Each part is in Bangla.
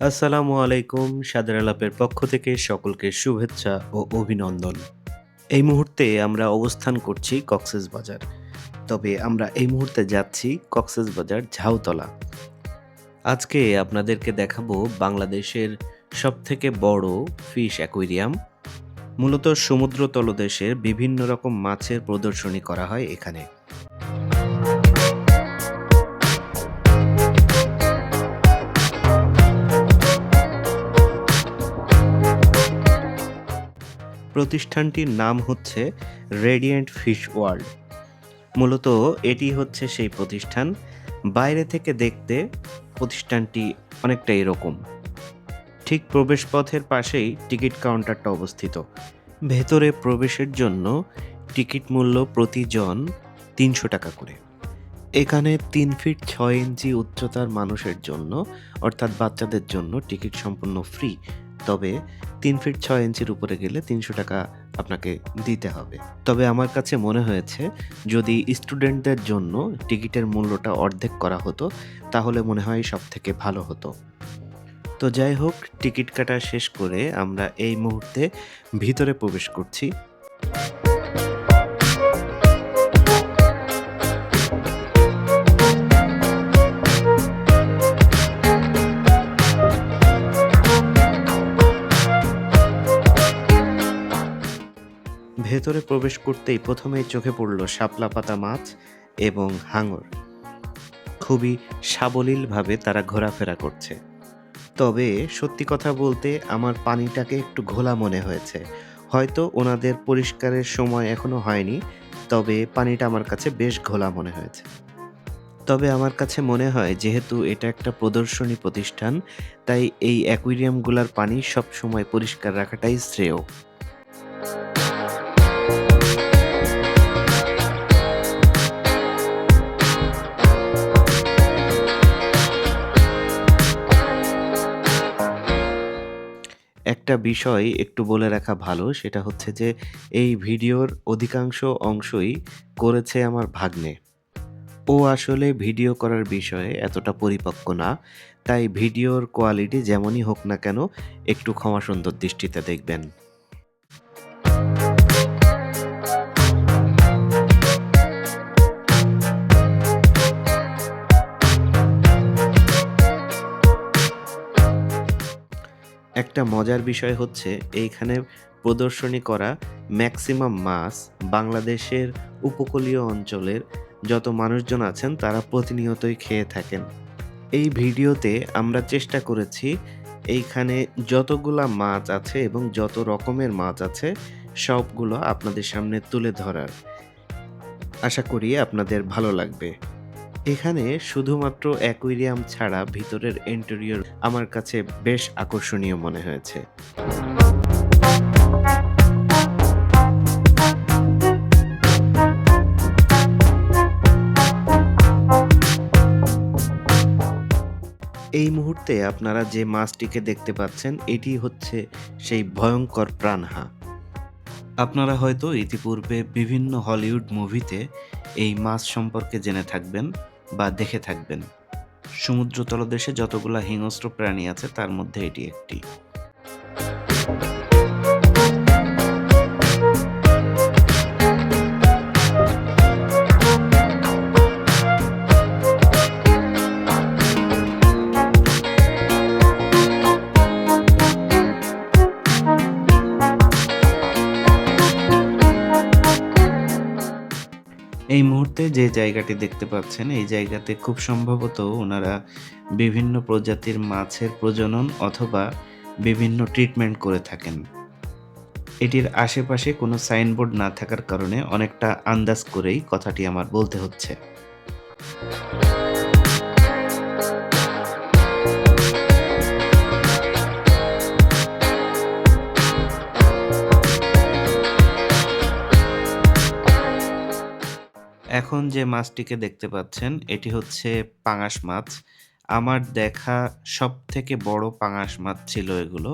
আসসালামু আলাইকুম সাদের আলাপের পক্ষ থেকে সকলকে শুভেচ্ছা ও অভিনন্দন। এই মুহূর্তে আমরা অবস্থান করছি কক্সেস বাজার। তবে আমরা এই মুহূর্তে যাচ্ছি কক্সেস বাজার ঝাউতলা। আজকে আপনাদেরকে দেখাবো বাংলাদেশের সবথেকে বড় ফিশ অ্যাকুইরিয়াম মূলত সমুদ্র তলদেশের বিভিন্ন রকম মাছের প্রদর্শনী করা হয় এখানে। প্রতিষ্ঠানটির নাম হচ্ছে রেডিয়েন্ট ফিশ ওয়ার্ল্ড। মূলত এটি হচ্ছে সেই প্রতিষ্ঠান। বাইরে থেকে দেখতে প্রতিষ্ঠানটি অনেকটা এরকম। ঠিক প্রবেশপথের পাশেই টিকিট কাউন্টারটা অবস্থিত। ভেতরে প্রবেশের জন্য টিকিট মূল্য প্রতিজন তিনশো টাকা করে। এখানে তিন ফিট ছয় ইঞ্চি উচ্চতার মানুষের জন্য, অর্থাৎ বাচ্চাদের জন্য, টিকিট সম্পূর্ণ ফ্রি। তবে তিন ফিট ছয় ইঞ্চির উপরে গেলে তিনশো টাকা আপনাকে দিতে হবে। তবে আমার কাছে মনে হয়েছে, যদি স্টুডেন্টদের জন্য টিকিটের মূল্যটা অর্ধেক করা হতো, তাহলে মনে হয় সব থেকে ভালো হতো। তো যাই হোক টিকিট কাটা শেষ করে আমরা এই মুহূর্তে ভিতরে প্রবেশ করছি। প্রবেশ করতেই প্রথমেই চোখে পড়ল শাপলা পাতা মাছ এবং হাঙর। খুবই সাবলীলভাবে তারা ঘোরাফেরা করছে। তবে সত্যি কথা বলতে আমার পানিটাকে একটু ঘোলা মনে হয়েছে। হয়তো ওনাদের পরিষ্কারের সময় এখনও হয়নি, তবে পানিটা আমার কাছে বেশ ঘোলা মনে হয়েছে। তবে আমার কাছে মনে হয় যেহেতু এটা একটা প্রদর্শনী প্রতিষ্ঠান, তাই এই অ্যাকুইরিয়ামগুলার পানি সব সময় পরিষ্কার রাখাটাই শ্রেয়। একটা বিষয় একটু বলে রাখা ভালো, সেটা হচ্ছে যে এই ভিডিওর অধিকাংশ অংশই করেছে আমার ভাগ্নে। ও আসলে ভিডিও করার বিষয়ে এতটা পরিপক্ক না, তাই ভিডিওর কোয়ালিটি যেমনই হোক না কেন, একটু ক্ষমাসুন্দর দৃষ্টিতে দেখবেন। একটা মজার বিষয় হচ্ছে এইখানে প্রদর্শনী করা ম্যাক্সিমাম মাছ বাংলাদেশের উপকূলীয় অঞ্চলের যত মানুষজন আছেন, তারা প্রতিনিয়তই খেয়ে থাকেন। এই ভিডিওতে আমরা চেষ্টা করেছি এইখানে যতগুলা মাছ আছে এবং যত রকমের মাছ আছে, সবগুলো আপনাদের সামনে তুলে ধরার। আশা করি আপনাদের ভালো লাগবে। এখানে শুধুমাত্র অ্যাকুইরিয়াম ছাড়া ভিতরের ইন্টেরিয়র আমার কাছে বেশ আকর্ষণীয় মনে হয়েছে। এই মুহূর্তে আপনারা যে মাছটিকে দেখতে পাচ্ছেন, এটি হচ্ছে সেই ভয়ঙ্কর প্রাণহা আপনারা হয়তো ইতিপূর্বে বিভিন্ন হলিউড মুভিতে এই মাছ সম্পর্কে জেনে থাকবেন। বা দেখে থাকবেন। সমুদ্র তলদেশে যতগুলো হিংস্র প্রাণী আছে তার মধ্যে এটি একটি। মুহূর্তে যে জায়গাটি দেখতে পাচ্ছেন, এই জায়গাতে খুব সম্ভবত ওনারা বিভিন্ন প্রজাতির মাছের প্রজনন অথবা বিভিন্ন ট্রিটমেন্ট করে থাকেন। এটির আশেপাশে কোনো সাইনবোর্ড না থাকার কারণে অনেকটা আন্দাজ করেই কথাটি আমার বলতে হচ্ছে। এখন যে মাছটিকে দেখতে পাচ্ছেন, এটি হচ্ছে পাঙাশ মাছ। আমার দেখা সব থেকে বড় পাঙাশ মাছ ছিল এগুলো।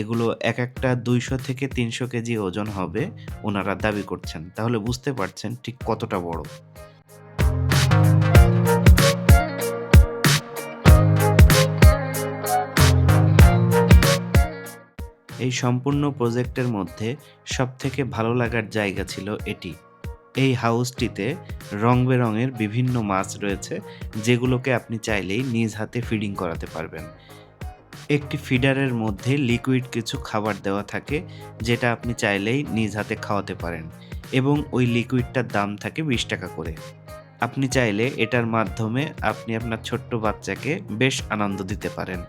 এগুলো এক একটা দুইশো থেকে তিনশো কেজি ওজন হবে ওনারা দাবি করছেন। তাহলে বুঝতে পারছেন ঠিক কতটা বড়। এই সম্পূর্ণ প্রজেক্টের মধ্যে সবথেকে ভালো লাগার জায়গা ছিল এটি। এই হাউসটিতে রং-বেরঙের বিভিন্ন মাছ রয়েছে, যেগুলোকে আপনি চাইলেই নিজ হাতে ফিডিং করাতে পারবেন। একটি ফিডারের মধ্যে লিকুইড কিছু খাবার দেওয়া থাকে, যেটা আপনি চাইলেই নিজ হাতে খাওয়াতে পারেন এবং ওই লিকুইডটার দাম থাকে ৳২০ করে। আপনি চাইলে এটার মাধ্যমে আপনি আপনার ছোট্ট বাচ্চাকে বেশ আনন্দ দিতে পারেন।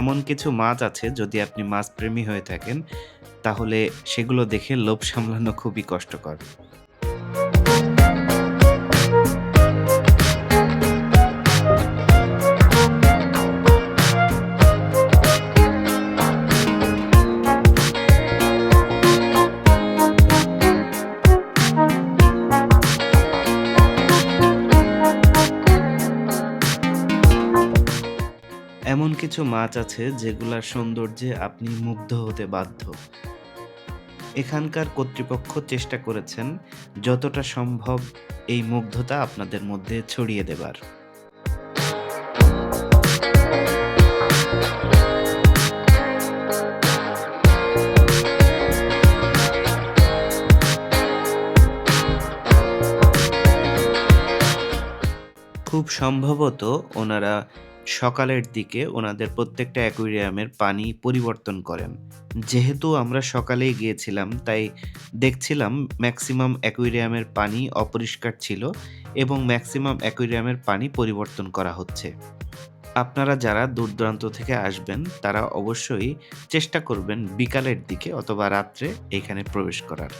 এমন কিছু মাছ আছে যদি আপনি মাছ প্রেমী হয়ে থাকেন, তাহলে সেগুলো দেখে লোভ সামলানো খুবই কষ্টকর। এমন কিছু মাছ আছে যেগুলার সৌন্দর্যে আপনি মুগ্ধ হতে বাধ্য। এখানকার কর্তৃপক্ষ চেষ্টা করেছেন যতটা সম্ভব এই মুগ্ধতা আপনাদের মধ্যে ছড়িয়ে দেবার। খুব সম্ভবত ওনারা সকালের দিকে ওনাদের প্রত্যেকটা অ্যাকুয়ারিয়ামের পানি পরিবর্তন করেন। যেহেতু আমরা সকালেই গিয়েছিলাম, তাই দেখছিলাম ম্যাক্সিমাম অ্যাকুয়ারিয়ামের পানি অপরিষ্কার ছিল এবং ম্যাক্সিমাম অ্যাকুয়ারিয়ামের পানি পরিবর্তন করা হচ্ছে। আপনারা যারা দূর-দূরান্ত থেকে আসবেন, তারা অবশ্যই চেষ্টা করবেন বিকালের দিকে অথবা রাত্রে এখানে প্রবেশ করার।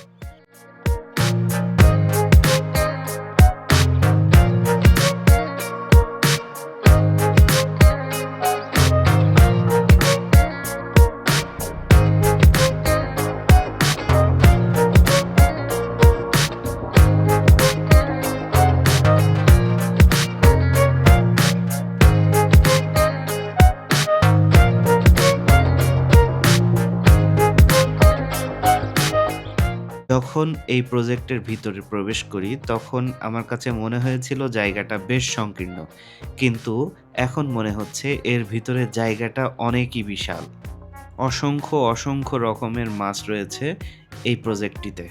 এই প্রজেক্টের ভিতরে প্রবেশ করি তখন আমার কাছে মনে হয়েছিল জায়গাটা বেশ সংকীর্ণ। কিন্তু এখন মনে হচ্ছে এর ভিতরে জায়গাটা অনেকই বিশাল। অসংখ্য, অসংখ্য রকমের মাছ রয়েছে এই প্রজেক্টটিতে।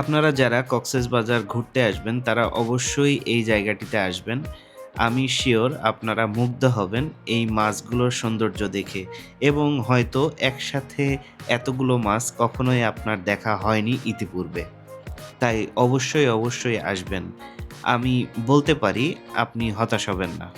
আপনারা যারা কক্সেস বাজার ঘুরতে আসবেন তারা অবশ্যই এই জায়গাটিতে আসবেন। আমি শিওর আপনারা মুগ্ধ হবেন এই মাছগুলোর সৌন্দর্য দেখে এবং হয়তো একসাথে এতগুলো মাছ কখনোই আপনার দেখা হয়নি ইতিপূর্বে। তাই অবশ্যই, অবশ্যই আসবেন। আমি বলতে পারি আপনি হতাশ হবেন না।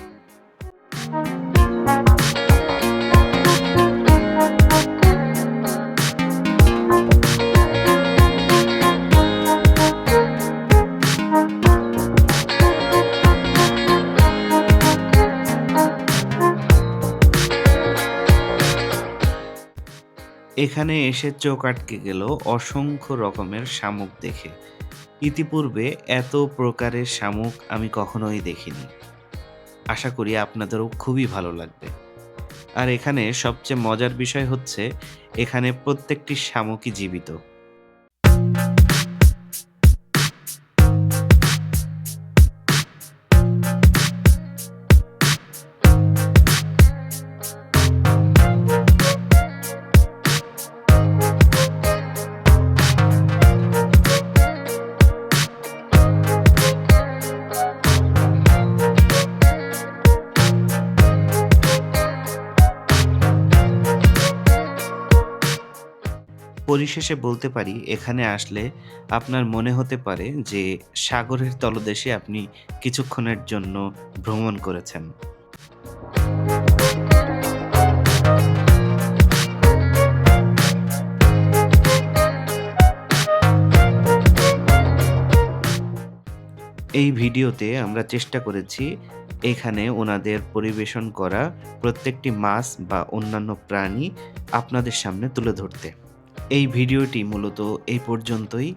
এখানে এসে চোখ আটকে গেল অসংখ্য রকমের শামুক দেখে। ইতিপূর্বে এত প্রকারের শামুক আমি কখনোই দেখিনি। আশা করি আপনাদেরও খুবই ভালো লাগবে। আর এখানে সবচেয়ে মজার বিষয় হচ্ছে, এখানে প্রত্যেকটি শামুকই জীবিত। পরিশেষে বলতে পারি, এখানে আসলে আপনার মনে হতে পারে যে সাগরের তলদেশে আপনি কিছুক্ষণের জন্য ভ্রমণ করেছেন। এই ভিডিওতে আমরা চেষ্টা করেছি এখানে ওনাদের পরিবেশন করা প্রত্যেকটি মাছ বা অন্যান্য প্রাণী আপনাদের সামনে তুলে ধরতে। এই ভিডিওটি মূলত এই পর্যন্তই।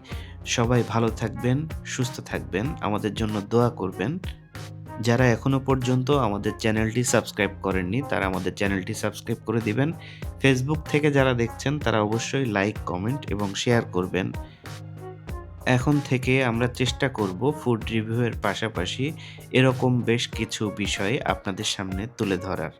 সবাই ভালো থাকবেন, সুস্থ থাকবেন, আমাদের জন্য দোয়া করবেন। যারা এখনও পর্যন্ত আমাদের চ্যানেলটি সাবস্ক্রাইব করেননি তারা আমাদের চ্যানেলটি সাবস্ক্রাইব করে দিবেন। ফেসবুক থেকে যারা দেখছেন তারা অবশ্যই লাইক, কমেন্ট এবং শেয়ার করবেন। এখন থেকে আমরা চেষ্টা করব ফুড রিভিউয়ের পাশাপাশি এরকম বেশ কিছু বিষয় আপনাদের সামনে তুলে ধরার।